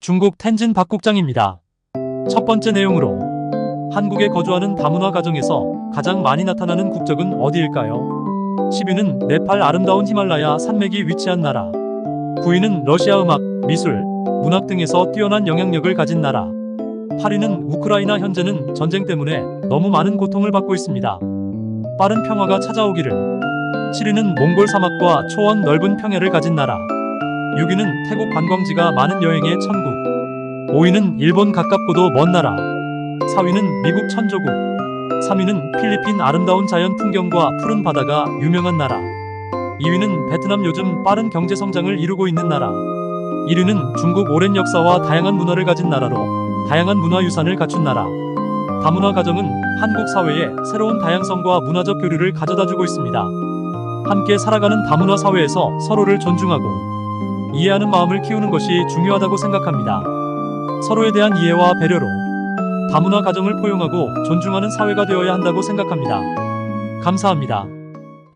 중국 텐진 박 국장입니다. 첫 번째 내용으로 한국에 거주하는 다문화 가정에서 가장 많이 나타나는 국적은 어디일까요? 10위는 네팔 아름다운 히말라야 산맥이 위치한 나라. 9위는 러시아 음악, 미술, 문학 등에서 뛰어난 영향력을 가진 나라. 8위는 우크라이나 현재는 전쟁 때문에 너무 많은 고통을 받고 있습니다. 빠른 평화가 찾아오기를. 7위는 몽골 사막과 초원 넓은 평야를 가진 나라. 6위는 태국 관광지가 많은 여행의 천국. 5위는 일본 가깝고도 먼 나라. 4위는 미국 천조국. 3위는 필리핀 아름다운 자연 풍경과 푸른 바다가 유명한 나라. 2위는 베트남 요즘 빠른 경제 성장을 이루고 있는 나라. 1위는 중국 오랜 역사와 다양한 문화를 가진 나라로 다양한 문화유산을 갖춘 나라. 다문화 가정은 한국 사회에 새로운 다양성과 문화적 교류를 가져다 주고 있습니다. 함께 살아가는 다문화 사회에서 서로를 존중하고 이해하는 마음을 키우는 것이 중요하다고 생각합니다. 서로에 대한 이해와 배려로 다문화 가정을 포용하고 존중하는 사회가 되어야 한다고 생각합니다. 감사합니다.